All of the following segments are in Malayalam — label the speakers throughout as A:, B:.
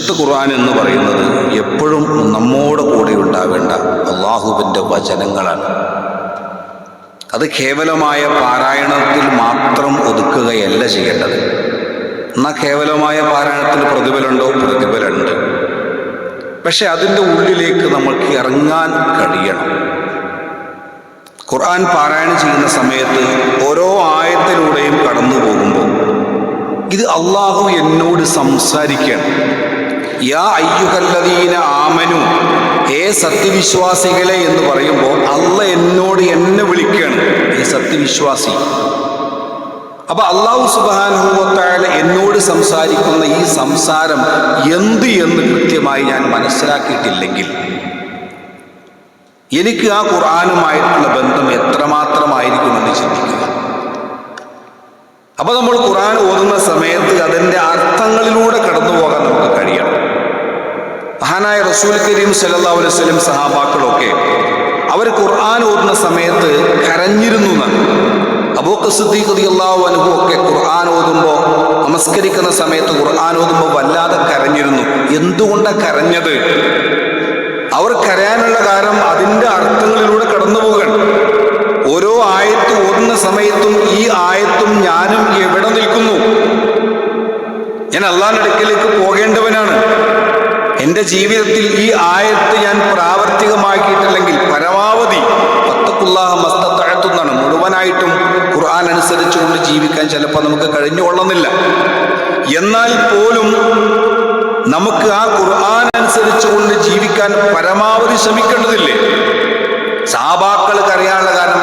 A: വിശുദ്ധ ഖുർആൻ എന്ന് പറയുന്നത് എപ്പോഴും നമ്മോട് കൂടെ ഉണ്ടാവേണ്ട അള്ളാഹുവിന്റെ വചനങ്ങളാണ്. അത് കേവലമായ പാരായണത്തിൽ മാത്രം ഒതുക്കുകയല്ല ചെയ്യേണ്ടത്. എന്നാൽ കേവലമായ പാരായണത്തിൽ പ്രതിഫലമുണ്ടോ? പ്രതിഫലമുണ്ട്. പക്ഷെ അതിന്റെ ഉള്ളിലേക്ക് നമ്മൾക്ക് ഇറങ്ങാൻ കഴിയണം. ഖുർആൻ പാരായണം ചെയ്യുന്ന സമയത്ത് ഓരോ ആയത്തിലൂടെയും കടന്നു പോകുമ്പോൾ ഇത് അള്ളാഹു എന്നോട് സംസാരിക്കണം. ആമനു. ഏ സത്യവിശ്വാസികളെ എന്ന് പറയുമ്പോൾ അല്ല എന്നോട് എന്നെ വിളിക്കുകയാണ് ഏ സത്യവിശ്വാസി. അപ്പൊ അള്ളാഹു സുബാനുഭവത്തായ എന്നോട് സംസാരിക്കുന്ന ഈ സംസാരം എന്ത് എന്ന് കൃത്യമായി ഞാൻ മനസ്സിലാക്കിയിട്ടില്ലെങ്കിൽ എനിക്ക് ആ ഖുർആാനുമായിട്ടുള്ള ബന്ധം എത്രമാത്രമായിരിക്കുമെന്ന് ചിന്തിക്കുക. അപ്പൊ നമ്മൾ ഖുർആൻ ഓതുന്ന സമയത്ത് അതിന്റെ അർത്ഥങ്ങളിലൂടെ കടന്നു പോകാൻ നമുക്ക് കഴിയണം. മഹാനായ റസൂൽ കരീം സല്ലാ അലൈഹി സ്വലം സഹാബാക്കളൊക്കെ അവർ ഖുർആൻ ഓതുന്ന സമയത്ത് കരഞ്ഞിരുന്നു എന്നാണ്. ഒക്കെ ഖുർആൻ ഓതുമ്പോൾ നമസ്കരിക്കുന്ന സമയത്ത് ഖുർആൻ ഓതുമ്പോൾ വല്ലാതെ കരഞ്ഞിരുന്നു. എന്തുകൊണ്ടാണ് കരഞ്ഞത്? അവർ കരയാനുള്ള കാരണം അതിന്റെ അർത്ഥങ്ങളിലൂടെ കടന്നു പോവുകയാണ്. ഓരോ ആയത്ത് ഓതുന്ന സമയത്തും ഈ ആയത്തും ഞാനും എവിടെ നിൽക്കുന്നു? ഞാൻ അള്ളാഹിന്റെ അടുക്കലേക്ക് പോകേണ്ടവനാണ്. എന്റെ ജീവിതത്തിൽ ഈ ആയത്ത് ഞാൻ പ്രാവർത്തികമാക്കിയിട്ടില്ലെങ്കിൽ പരമാവധി പത്തക്കുല്ലാഹ മസ്തത്തഴത്തുന്നാണ് മുഴുവനായിട്ടും ഖുർആൻ അനുസരിച്ചുകൊണ്ട് ജീവിക്കാൻ ചിലപ്പോൾ നമുക്ക് കഴിഞ്ഞുകൊള്ളുന്നില്ല. എന്നാൽ പോലും നമുക്ക് ആ ഖുർആൻ അനുസരിച്ചുകൊണ്ട് ജീവിക്കാൻ പരമാവധി ശ്രമിക്കേണ്ടതില്ലേ? സാബാക്കൾക്ക് അറിയാനുള്ള കാരണം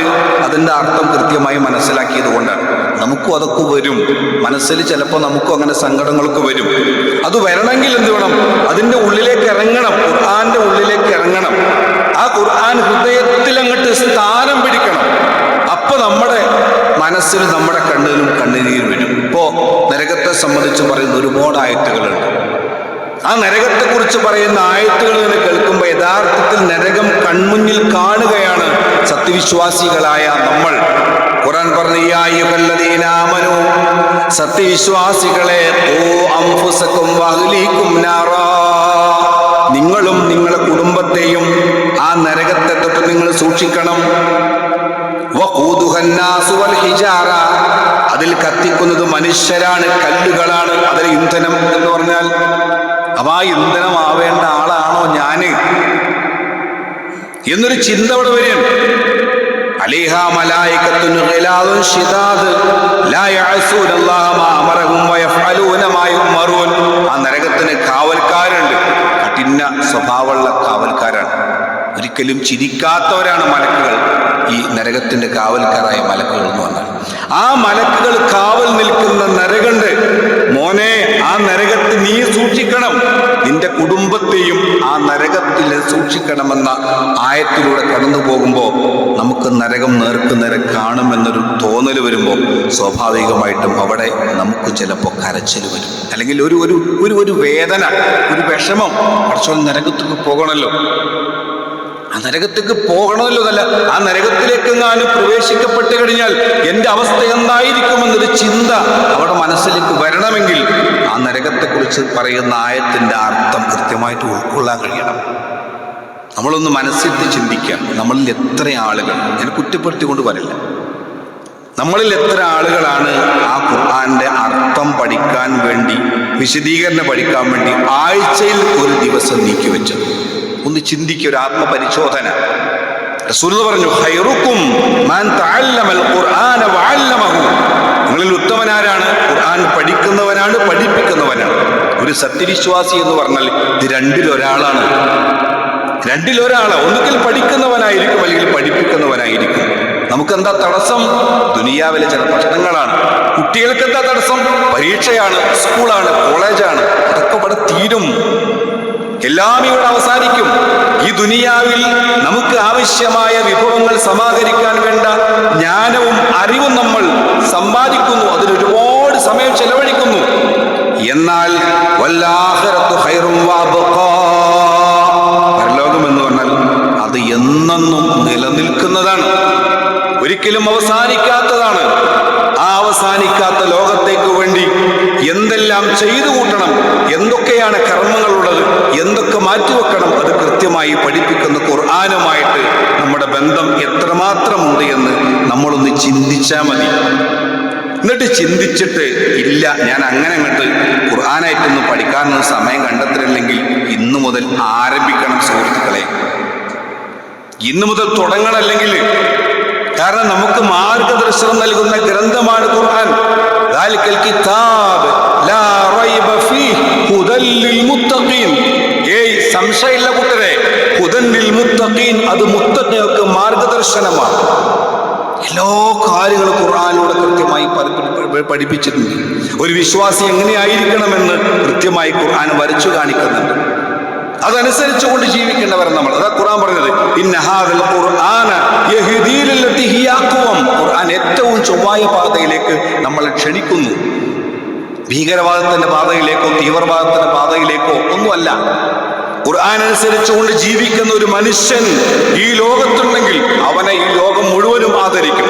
A: അവർ അതിന്റെ അർത്ഥം കൃത്യമായി മനസ്സിലാക്കിയത് കൊണ്ടാണ്. നമുക്കും അതൊക്കെ വരും. മനസ്സിൽ ചിലപ്പോൾ നമുക്കും അങ്ങനെ സങ്കടങ്ങളൊക്കെ വരും. അത് വരണമെങ്കിൽ എന്ത് വേണം? അതിന്റെ ഉള്ളിലേക്ക് ഇറങ്ങണം. ഖുർആാന്റെ ഉള്ളിലേക്ക് ഇറങ്ങണം. ആ ഖുർആൻ ഹൃദയത്തിൽ അങ്ങോട്ട് സ്ഥാനം പിടിക്കണം. അപ്പൊ നമ്മുടെ മനസ്സിൽ നമ്മുടെ കണ്ണിലും കണ്ണിനും വരും. ഇപ്പോ നരകത്തെ സംബന്ധിച്ച് പറയുന്ന ഒരുപാട് ആയത്തുകളുണ്ട്. ആ നരകത്തെ കുറിച്ച് പറയുന്ന ആയത്തുകൾ ഇങ്ങനെ കേൾക്കുമ്പോൾ യഥാർത്ഥത്തിൽ നരകം കൺമുന്നിൽ കാണുകയാണ് സത്യവിശ്വാസികളായ നമ്മൾ. ഖുറാൻ പറഞ്ഞു സത്യവിശ്വാസികളെ ഓ അംഫുസക്കും നിങ്ങളും നിങ്ങളുടെ കുടുംബത്തെയും ആ നരകത്തെ തൊട്ട് നിങ്ങൾ സൂക്ഷിക്കണം. അതിൽ കത്തിക്കുന്നത് മനുഷ്യരാണ് കല്ലുകളാണ് അതിൽ ഇന്ധനം എന്ന് പറഞ്ഞാൽ അപ്പൊ ആ ഇന്ധനമാവേണ്ട ആളാണോ ഞാൻ? എന്നൊരു ചിന്ത അവിടെ വരും. അലിഹ ശിദാദ് ലാ യഅസൂന അല്ലാഹ മാ അമറഹും വയഫഅലൂന മാ യുമറൂൻ ആ നരകത്തിന് കാവൽക്കാരുണ്ട്. കഠിന സ്വഭാവമുള്ള കാവൽക്കാരാണ്. ഒരിക്കലും ചിരിക്കാത്തവരാണ് മലക്കുകൾ. ഈ നരകത്തിന്റെ കാവൽക്കാരായ മലക്കുകൾ എന്ന് പറഞ്ഞാൽ. ആ മലക്കുകൾ കാവൽ നിൽക്കുന്ന നരകണ്ട്. മോനെ ആ നരകത്തിൽ നീ സൂക്ഷിക്കണം. നിന്റെ കുടുംബത്തെയും ആ നരകത്തിൽ സൂക്ഷിക്കണമെന്ന ആയത്തിലൂടെ കടന്നു പോകുമ്പോൾ നമുക്ക് നരകം നേർക്ക് നേരെ കാണുമെന്നൊരു തോന്നൽ വരുമ്പോൾ സ്വാഭാവികമായിട്ടും അവിടെ നമുക്ക് ചിലപ്പോൾ കരച്ചിൽ വരും. അല്ലെങ്കിൽ ഒരു ഒരു ഒരു വേദന ഒരു വിഷമം. കുറച്ചോ നരകത്തേക്ക് പോകണമല്ലോ ആ നരകത്തേക്ക് പോകണമല്ലോ എന്നല്ല. ആ നരകത്തിലേക്ക് എങ്ങാനും പ്രവേശിക്കപ്പെട്ട് കഴിഞ്ഞാൽ എന്റെ അവസ്ഥ എന്തായിരിക്കുമെന്നൊരു ചിന്ത അവിടെ മനസ്സിലേക്ക് വരണമെങ്കിൽ ആ നരകത്തെക്കുറിച്ച് പറയുന്ന ആയത്തിന്റെ അർത്ഥം കൃത്യമായിട്ട് ഉൾക്കൊള്ളാൻ കഴിയണം. നമ്മളൊന്ന് മനസ്സിട്ട് ചിന്തിക്കാം. നമ്മളിൽ എത്ര ആളുകൾ? ഞാൻ കുറ്റപ്പെടുത്തിക്കൊണ്ട് വരില്ല നമ്മളിൽ എത്ര ആളുകളാണ് ആ ഖുർആാന്റെ അർത്ഥം പഠിക്കാൻ വേണ്ടി വിശദീകരണം പഠിക്കാൻ വേണ്ടി ആഴ്ചയിൽ ഒരു ദിവസം നീക്കി നീക്കിവെച്ചത്? ഒന്ന് ചിന്തിക്കുക ഒരു ആത്മപരിശോധന. റസൂൽ പറഞ്ഞു ഹൈറുക്കും മാൻ തഅല്ലമൽ ഖുർആന വഅല്ലമഹു. നിങ്ങളിൽ ഉത്തമനാരാണ്? ഖുർആൻ പഠിക്കുന്നവനാണ് പഠിപ്പിക്കുന്നവനാണ്. ഒരു സത്യവിശ്വാസി എന്ന് പറഞ്ഞാൽ ഇത് രണ്ടിലൊരാളാണ്. രണ്ടിലൊരാൾ. ഒന്നുകിൽ പഠിക്കുന്നവനായിരിക്കും അല്ലെങ്കിൽ പഠിപ്പിക്കുന്നവനായിരിക്കും. നമുക്കെന്താ തടസ്സം? ദുനിയാവിലെ ചില പ്രശ്നങ്ങളാണ്. കുട്ടികൾക്ക് എന്താ തടസ്സം? പരീക്ഷയാണ് സ്കൂളാണ് കോളേജാണ്. അതൊക്കെ ഇവിടെ തീരും. എല്ലാം ഇവിടെ അവസാനിക്കും. ഈ ദുനിയാവിൽ നമുക്ക് ആവശ്യമായ വിഭവങ്ങൾ സമാഹരിക്കാൻ വേണ്ട ജ്ഞാനവും അറിവും നമ്മൾ സമ്പാദിക്കുന്നു. അതിന് ഒരുപാട് സമയം ചെലവഴിക്കുന്നു. എന്നാൽ. പരലോകം എന്ന് പറഞ്ഞാൽ അത് എന്നെന്നും നിലനിൽക്കുന്നതാണ്. ഒരിക്കലും അവസാനിക്കാത്തതാണ്. ആ അവസാനിക്കാത്ത ലോകത്തേക്ക് വേണ്ടി എന്തെല്ലാം ചെയ്തു കൂട്ടണം? എന്തൊക്കെയാണ് കർമ്മങ്ങളുള്ളത്? എന്തൊക്കെ മാറ്റിവെക്കണം? അത് കൃത്യമായി പഠിപ്പിക്കുന്ന ഖുർആാനുമായിട്ട് നമ്മുടെ ബന്ധം എത്രമാത്രമുണ്ട് എന്ന് നമ്മളൊന്ന് ചിന്തിച്ചാൽ മതി. എന്നിട്ട് ചിന്തിച്ചിട്ട് ഇല്ല ഞാൻ അങ്ങനെ അങ്ങോട്ട് ഖുർആാനായിട്ടൊന്നും പഠിക്കാനൊന്നും സമയം കണ്ടെത്തില്ലെങ്കിൽ ഇന്നു മുതൽ ആരംഭിക്കണം സുഹൃത്തുക്കളെ. ഇന്നു മുതൽ തുടങ്ങണമല്ലെങ്കിൽ കാരണം നമുക്ക് മാർഗദർശനം നൽകുന്ന ഗ്രന്ഥമാണ് ഖുർആൻ. ذلك الكتاب لا ريب فيه هدى للمتقين ഏയ് സംശയമില്ല കൂട്ടരെ ഹുദന്നിൽ മുത്തഖീൻ അത് മുത്തഖികൾക്ക് മാർഗദർശനമാണ് എല്ലാ കാര്യങ്ങളും ഖുർആാനിലൂടെ കൃത്യമായി പഠി- പഠിപ്പിച്ചിട്ടുണ്ട് ഒരു വിശ്വാസി എങ്ങനെയായിരിക്കണമെന്ന് കൃത്യമായി ഖുർആൻ വരച്ചു കാണിക്കുന്നുണ്ട് അതനുസരിച്ചുകൊണ്ട് ജീവിക്കേണ്ടവർ നമ്മൾ അതാ ഖുർആൻ പറഞ്ഞത്. ഖുർആൻ ഏറ്റവും ചൊവ്വായ പാതയിലേക്ക് നമ്മളെ ക്ഷണിക്കുന്നു ഭീകരവാദത്തിന്റെ പാതയിലേക്കോ തീവ്രവാദത്തിന്റെ പാതയിലേക്കോ ഒന്നുമല്ല ഖുർആൻ അനുസരിച്ചുകൊണ്ട് ജീവിക്കുന്ന ഒരു മനുഷ്യൻ ഈ ലോകത്തുണ്ടെങ്കിൽ അവനെ ഈ ലോകം മുഴുവനും ആദരിക്കും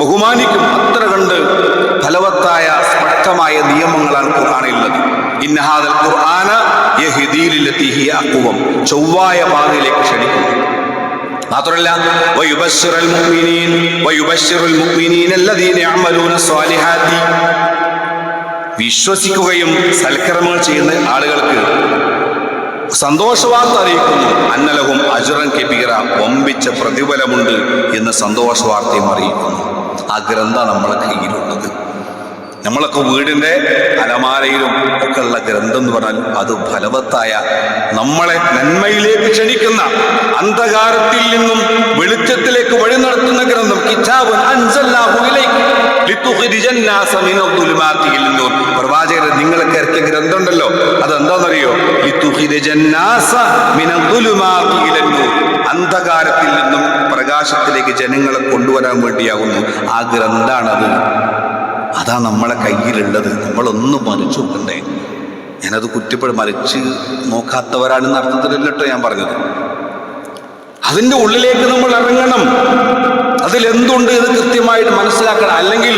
A: ബഹുമാനിക്കും അത്ര കണ്ട് ഫലവത്തായ സ്പഷ്ടമായ നിയമങ്ങളാണ് ഖുർആാനുള്ളത് ഇന്നഹാദൽ ഖുർആന. ചൊവ്വായ പാതയിലേക്ക് ക്ഷണിക്കുന്നു. മാത്രമല്ല വിശ്വസിക്കുകയും സൽക്കർമ്മങ്ങൾ ചെയ്യുന്ന ആളുകൾക്ക് സന്തോഷവാർത്ത അറിയിക്കുന്നു. അന്നലഹും അജുറൻ കെബീറ വമ്പിച്ച പ്രതിഫലമുണ്ട് എന്ന് സന്തോഷവാർത്തയും അറിയിക്കുന്നു. ആ ഗ്രന്ഥ നമ്മൾ കയ്യിലുള്ളത് നമ്മളൊക്കെ വീടിന്റെ അലമാരയിലും ഒക്കെ ഉള്ള ഗ്രന്ഥം എന്ന് പറഞ്ഞാൽ അത് ഫലവത്തായ നമ്മളെ നന്മയിലേക്ക് ക്ഷണിക്കുന്ന അന്ധകാരത്തിൽ നിന്നും വെളിച്ചത്തിലേക്ക് വഴി നടത്തുന്ന ഗ്രന്ഥം. കിതാബുൻ പ്രവാചകരെ നിങ്ങൾ ഇറക്കിയ ഗ്രന്ഥം ഉണ്ടല്ലോ. അതെന്താണെന്നറിയോ? എന്താണെന്നറിയോ അന്ധകാരത്തിൽ നിന്നും പ്രകാശത്തിലേക്ക് ജനങ്ങളെ കൊണ്ടുവരാൻ വേണ്ടിയാകുന്നു. ആ ഗ്രന്ഥാണത്. അതാ നമ്മളെ കയ്യിലുള്ളത് നമ്മളൊന്ന് മറിച്ചു നോക്കണ്ടേ ഞാനത് കുറ്റപ്പെടും മറിച്ച് നോക്കാത്തവരാണെന്ന അർത്ഥത്തിലല്ല കേട്ടോ ഞാൻ പറഞ്ഞത് അതിൻ്റെ ഉള്ളിലേക്ക് നമ്മൾ ഇറങ്ങണം അതിലെന്തുണ്ട് ഇത് കൃത്യമായിട്ട് മനസ്സിലാക്കണം അല്ലെങ്കിൽ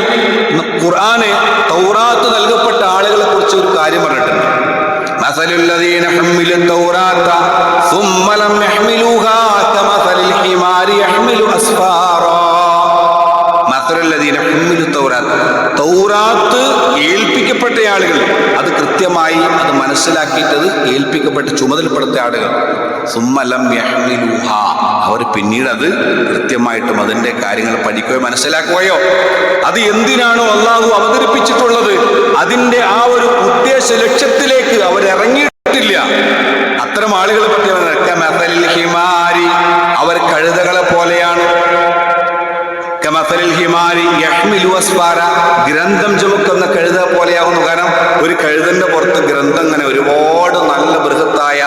A: ന- ഖുർആന് തൗറാത്ത് നൽകപ്പെട്ട ആളുകളെ കുറിച്ച് ഒരു കാര്യം പറഞ്ഞിട്ടുണ്ട് مثل الذين حملوا التوراة ثم لم يحملوها كمثل الحمار يحمل أسفارا തൗറാത്ത് ഏൽപ്പിക്കപ്പെട്ട ആളുകൾ. അത് കൃത്യമായി അത് മനസ്സിലാക്കിയിട്ടത് ഏൽപ്പിക്കപ്പെട്ട ചുമതലപ്പെടുത്ത ആളുകൾ. സുമ്മലം യഹ്മിലൂഹ. അവർ പിന്നീട് അത് കൃത്യമായിട്ടും അതിന്റെ കാര്യങ്ങൾ പഠിക്കുകയോ മനസ്സിലാക്കുകയോ. അത് എന്തിനാണോ അള്ളാഹു അവതരിപ്പിച്ചിട്ടുള്ളത്? അതിന്റെ ആ ഒരു ഉദ്ദേശ ലക്ഷ്യത്തിലേക്ക് അവരിറങ്ങിയിട്ടില്ല. അത്തരം ആളുകളെ പറ്റി അവർ ഹിമാരി യഹ്മിലു അസ്ഫാര ഗ്രന്ഥം ചുമക്കുന്ന കഴുത പോലെയാകുന്നു കാരണം ഒരു കഴുതന്റെ പുറത്ത് ഗ്രന്ഥം അങ്ങനെ ഒരുപാട് നല്ല ബൃഹത്തായ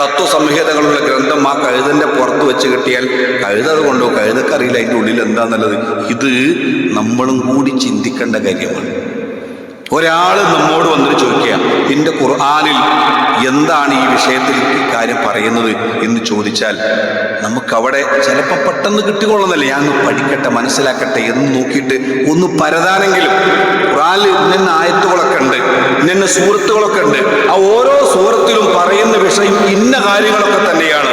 A: തത്വസംഹിതകളുള്ള ഗ്രന്ഥം ആ കഴുതന്റെ പുറത്ത് വെച്ച് കിട്ടിയാൽ കഴുത അത് കൊണ്ടോ കഴുതക്കറിയില്ല അതിന്റെ ഉള്ളിൽ എന്താന്നുള്ളത്? ഇത് നമ്മളും കൂടി ചിന്തിക്കേണ്ട കാര്യമാണ്. ഒരാൾ നമ്മോട് വന്നിട്ട് ചോദിക്കുക എന്റെ ഖുർആാനിൽ എന്താണ് ഈ വിഷയത്തിൽ കാര്യം പറയുന്നത്? എന്ന് ചോദിച്ചാൽ നമുക്കവിടെ ചിലപ്പോൾ പെട്ടെന്ന് കിട്ടിക്കൊള്ളുന്നില്ല? ഞാൻ ഒന്ന് പഠിക്കട്ടെ മനസ്സിലാക്കട്ടെ എന്ന് നോക്കിയിട്ട് ഒന്ന് പരതാനെങ്കിലും ഖുറാനിൽ നിന്ന് ആയത്തുകളൊക്കെ ഉണ്ട് നിന്ന് സൂറത്തുകളൊക്കെ ഉണ്ട് ആ ഓരോ സുഹൃത്തിലും പറയുന്ന വിഷയം ഇന്ന കാര്യങ്ങളൊക്കെ തന്നെയാണ്.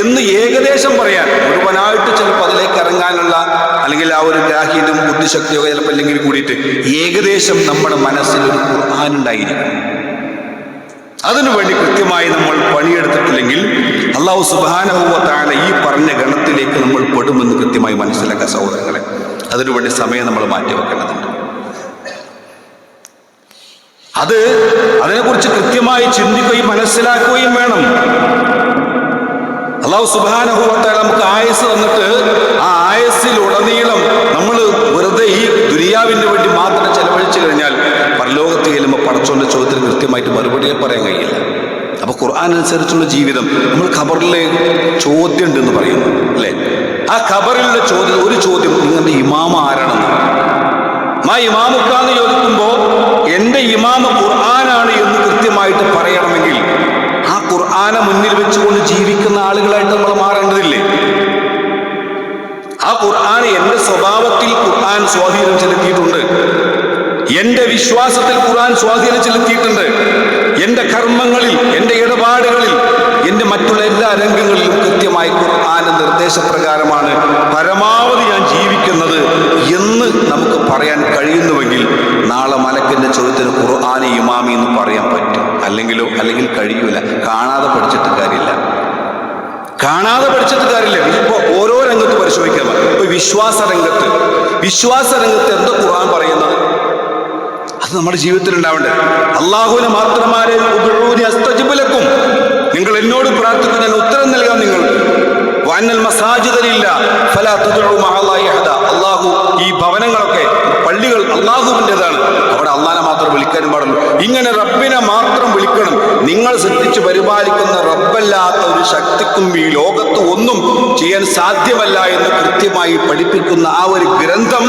A: എന്ന് ഏകദേശം പറയാൻ മുഴുവനായിട്ട് ചിലപ്പോൾ അതിലേക്ക് ഇറങ്ങാനുള്ള അല്ലെങ്കിൽ ആ ഒരു ഗ്രാഹ്യതും ബുദ്ധിശക്തിയൊക്കെ ചിലപ്പോൾ അല്ലെങ്കിൽ കൂടിയിട്ട് ഏകദേശം നമ്മുടെ മനസ്സിൽ ഒരു ഖുർആൻ ഉണ്ടായിരിക്കും അതിനു വേണ്ടി കൃത്യമായി നമ്മൾ പണിയെടുത്തിട്ടില്ലെങ്കിൽ അള്ളാഹു സുബാനഹുവത്താല ഈ പറഞ്ഞ ഗണത്തിലേക്ക് നമ്മൾ പെടുമെന്ന് കൃത്യമായി മനസ്സിലാക്കുക സഹോദരങ്ങളെ. അതിനുവേണ്ടി സമയം നമ്മൾ മാറ്റിവെക്കേണ്ടതുണ്ട് അത് അതിനെക്കുറിച്ച് കൃത്യമായി ചിന്തിക്കുകയും മനസ്സിലാക്കുകയും വേണം. അള്ളാഹു സുബാനഹുവത്താല നമുക്ക് ആയുസ് തന്നിട്ട് ആ ആയസ്സിലുടനീളം നമ്മൾ വെറുതെ ഈ ദുരിയാവിന് വേണ്ടി മാത്രം ചെലവഴിച്ചു കഴിഞ്ഞാൽ പരലോകത്ത് ചെല്ലുമ്പോൾ പടച്ചോന്റെ ചോദ്യത്തിന് കൃത്യമായിട്ട് മറുപടി പറയാൻ കഴിയില്ല. അപ്പോൾ ഖുർആൻ അനുസരിച്ചുള്ള ജീവിതം നമ്മൾ ഖബറിലെ ചോദ്യം ഉണ്ടെന്ന് പറയുന്നു അല്ലേ? ആ ഖബറിലെ ചോദ്യം ഒരു ചോദ്യം നിങ്ങളുടെ ഇമാമ ആരാണെന്ന്. മാ ഇമാമുക്കാന്ന് ചോദിക്കുമ്പോൾ എന്റെ ഇമാമ ഖുർആനാണ് എന്ന് കൃത്യമായിട്ട് പറയണമെങ്കിൽ ആ ഖുർആനെ മുന്നിൽ വെച്ചുകൊണ്ട് ജീവിക്കുന്ന ആളുകളായിട്ട് നമ്മൾ ആ ഖുർആൻ എന്റെ സ്വഭാവത്തിൽ ഖുർആൻ സ്വാധീനം ചെലുത്തിയിട്ടുണ്ട്. എന്റെ വിശ്വാസത്തിൽ ഖുർആൻ സ്വാധീനം ചെലുത്തിയിട്ടുണ്ട്. എന്റെ കർമ്മങ്ങളിൽ എന്റെ ഇടപാടുകളിൽ എന്റെ എല്ലാ രംഗങ്ങളിലും കൃത്യമായി ഖുർആാന്റെ നിർദ്ദേശപ്രകാരമാണ് പരമാവധി ഞാൻ ജീവിക്കുന്നത് എന്ന് നമുക്ക് പറയാൻ കഴിയുന്നുവെങ്കിൽ നാളെ മലക്കിന്റെ ചോദ്യത്തിന് ഖുർആൻ ഇമാമി എന്ന് പറയാൻ പറ്റും. അല്ലെങ്കിലോ അല്ലെങ്കിൽ കഴിയൂല. കാണാതെ പഠിച്ചിട്ട് കാര്യമില്ല. കാണാതെ പഠിച്ചിട്ട് കാര്യമില്ല. ഇപ്പൊ ഓരോ രംഗത്ത് പരിശോധിക്കാൻ ഇപ്പൊ വിശ്വാസ രംഗത്ത്. വിശ്വാസ രംഗത്ത് എന്താ ഖുർആൻ പറയുന്നത് അത് നമ്മുടെ ജീവിതത്തിൽ ഉണ്ടാവണ്ടേ അള്ളാഹുവിനെ മാത്രമാരെ അസ്തജിബുലക്കും നിങ്ങൾ എന്നോട് പ്രാർത്ഥിക്കും ഞാൻ ഉത്തരം നൽകാം നിങ്ങൾ വാനൽ മസാജിദലില്ല ഫലാ അഹദ. അള്ളാഹു ഈ ഭവനങ്ങളൊക്കെ പള്ളികൾ അള്ളാഹുവിന്റെതാണ്. മാത്രം വിളിക്കാനും പാടുള്ളൂ. ഇങ്ങനെ റബ്ബിനെ മാത്രം വിളിക്കണം. നിങ്ങൾ സൃഷ്ടിച്ച് പരിപാലിക്കുന്ന റബ്ബല്ലാത്ത ഒരു ശക്തിക്കും ഈ ലോകത്ത് ഒന്നും ചെയ്യാൻ സാധ്യമല്ല എന്ന് കൃത്യമായി പഠിപ്പിക്കുന്ന ആ ഒരു ഗ്രന്ഥം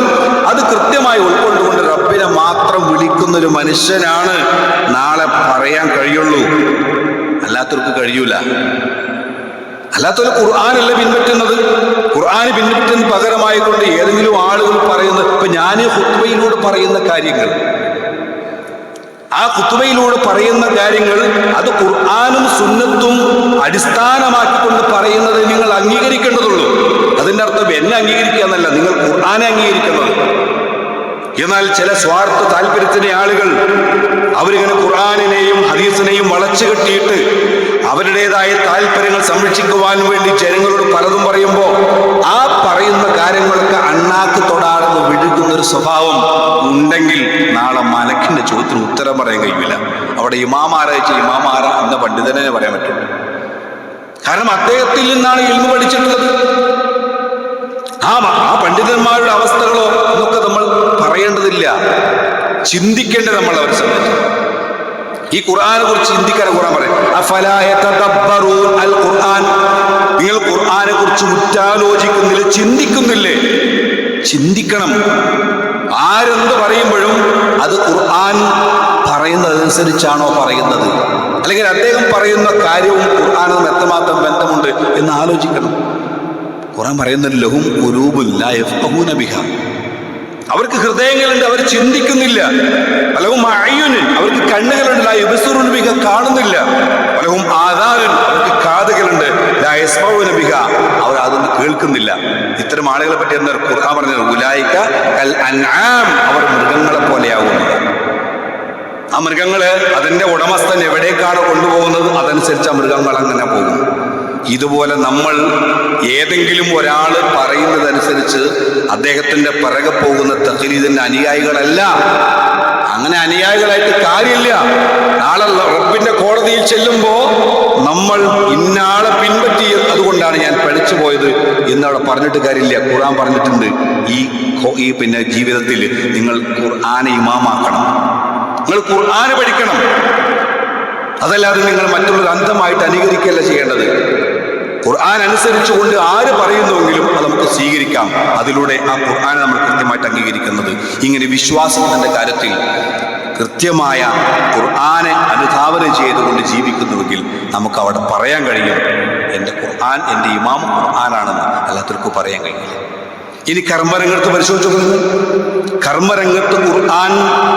A: അത് കൃത്യമായി ഉൾക്കൊണ്ടുകൊണ്ട് റബ്ബിനെ മാത്രം വിളിക്കുന്ന ഒരു മനുഷ്യനാണ് നാളെ പറയാൻ കഴിയുള്ളൂ. അല്ലാത്തവർക്ക് കഴിയൂല. അല്ലാത്തൊരു ഖുർആാനല്ല പിൻപറ്റുന്നത്? ഖുർആൻ പിൻപറ്റുന്ന പകരമായി കൊണ്ട് ഏതെങ്കിലും ആളുകൾ പറയുന്നത് ഇപ്പൊ ഞാൻ ഹുത്ബയിലൂടെ പറയുന്ന കാര്യങ്ങൾ. ആ കുത്തുബയിലൂടെ പറയുന്ന കാര്യങ്ങൾ അത് ഖുർആാനും സുന്നത്തും അടിസ്ഥാനമാക്കിക്കൊണ്ട് പറയുന്നത് നിങ്ങൾ അംഗീകരിക്കേണ്ടതുള്ളൂ. അതിന്റെ അർത്ഥം എന്നെ അംഗീകരിക്കുക എന്നല്ല നിങ്ങൾ ഖുർആാനെ അംഗീകരിക്കുന്നത്. എന്നാൽ ചില സ്വാർത്ഥ താല്പര്യത്തിന്റെ ആളുകൾ അവരിങ്ങനെ ഖുർആാനിനെയും ഹദീസിനെയും വളച്ചു കെട്ടിയിട്ട് അവരുടേതായ താല്പര്യങ്ങൾ സംരക്ഷിക്കുവാൻ വേണ്ടി ജനങ്ങളോട് പലതും പറയുമ്പോൾ ആ പറയുന്ന കാര്യങ്ങളൊക്കെ അണ്ണാക്ക് തൊടാർന്ന് വിഴുകുന്ന ഒരു സ്വഭാവം ഉണ്ടെങ്കിൽ നാളെ മലക്കിന്റെ ചോദ്യത്തിന് ഉത്തരം പറയാൻ കഴിയില്ല. അവിടെ ഇമാമാരായിച്ച ഇമാമാര എന്ന പണ്ഡിതനെ പറയാൻ പറ്റും. കാരണം അദ്ദേഹത്തിൽ നിന്നാണ് ഇൽമു പഠിച്ചിട്ടുള്ളത്. ആ ആ പണ്ഡിതന്മാരുടെ അവസ്ഥകളോ എന്നൊക്കെ നമ്മൾ പറയേണ്ടതില്ല. ചിന്തിക്കേണ്ടത് നമ്മൾ അവരെ സംബന്ധിച്ച്. ഈ ഖുർആനെ കുറിച്ച് ചിന്തിക്കാൻ ഖുർആൻ പറയും. ഖുർആൻ. നിങ്ങൾ ഖുർആനെ കുറിച്ച് ഉറ്റാലോചിക്കുന്നില്ല ചിന്തിക്കുന്നില്ലേ? ചിന്തിക്കണം. ആരെന്ത് പറയുമ്പോഴും അത് ഖുർആൻ പറയുന്നതനുസരിച്ചാണോ പറയുന്നത്. അല്ലെങ്കിൽ അദ്ദേഹം പറയുന്ന കാര്യവും ഖുർആാനും എത്രമാത്രം ബന്ധമുണ്ട് എന്ന് ആലോചിക്കണം. ഖുർആൻ പറയുന്നത് ലഹും ഉരൂബുല്ല യഫ്ഖഹൂന ബിഹ. അവർക്ക് ഹൃദയങ്ങളുണ്ട് അവർ ചിന്തിക്കുന്നില്ല. പലവും അയ്യുനിൽ അവർക്ക് കണ്ണുകളുണ്ട് ലാ യബ്സുറുന ബിഹ കാണുന്നില്ല. പലവും ആധാരൻ അവർക്ക് കാതുകളുണ്ട് ലാ യസ്മഊന ബിഹ അവർ അതൊന്നും കേൾക്കുന്നില്ല. ഇത്തരം ആളുകളെ പറ്റി എന്താ ഖുർആൻ പറഞ്ഞത്? ഉലായിക്ക കൽ അൻആം അവർ മൃഗങ്ങളെ പോലെയാകുന്നത് ആ മൃഗങ്ങൾ അതിന്റെ ഉടമസ്ഥൻ എവിടേക്കാണ് കൊണ്ടുപോകുന്നത്? അതനുസരിച്ച് ആ മൃഗങ്ങൾ അങ്ങനെ പോകും ഇതുപോലെ നമ്മൾ ഏതെങ്കിലും ഒരാൾ പറയുന്നതനുസരിച്ച് അദ്ദേഹത്തിന്റെ പിറകെ പോകുന്ന തഹ്ലീദിന്റെ അനുയായികളല്ല അങ്ങനെ അനുയായികളായിട്ട് കാര്യമില്ല. നാളെ റബ്ബിന്റെ കോടതിയിൽ ചെല്ലുമ്പോൾ നമ്മൾ ഇന്നാളെ പിൻപറ്റി അതുകൊണ്ടാണ് ഞാൻ പഠിച്ചു പോയത് എന്നവിടെ പറഞ്ഞിട്ട് കാര്യമില്ല. ഖുർആൻ പറഞ്ഞിട്ടുണ്ട് ഈ ഈ പിന്നെ ജീവിതത്തിൽ നിങ്ങൾ ഖുർആനെ ഇമാമാക്കണം. നിങ്ങൾ ഖുർആന് പഠിക്കണം. അതല്ലാതെ നിങ്ങൾ മറ്റുള്ളവർ അന്ധമായിട്ട് അനുകരിക്കുകയല്ല ചെയ്യേണ്ടത്. ഖുർആൻ അനുസരിച്ചുകൊണ്ട് ആര് പറയുന്നുവെങ്കിലും അത് നമുക്ക് സ്വീകരിക്കാം. അതിലൂടെ ആ ഖുർആനെ നമ്മൾ കൃത്യമായിട്ട് അംഗീകരിക്കുന്നത്. ഇങ്ങനെ വിശ്വാസത്തിന്റെ കാര്യത്തിൽ കൃത്യമായ ഖുർആനെ അനുധാവനം ചെയ്തുകൊണ്ട് ജീവിക്കുന്നുവെങ്കിൽ നമുക്ക് അവിടെ പറയാൻ കഴിയും എന്റെ ഖുർആൻ എന്റെ ഇമാം ഖുർആനാണെന്ന് അല്ലാത്തവർക്ക് പറയാൻ കഴിയില്ല. ഇനി കർമ്മരംഗത്ത് പരിശോധിച്ചു കർമ്മരംഗത്ത് ഖുർആൻ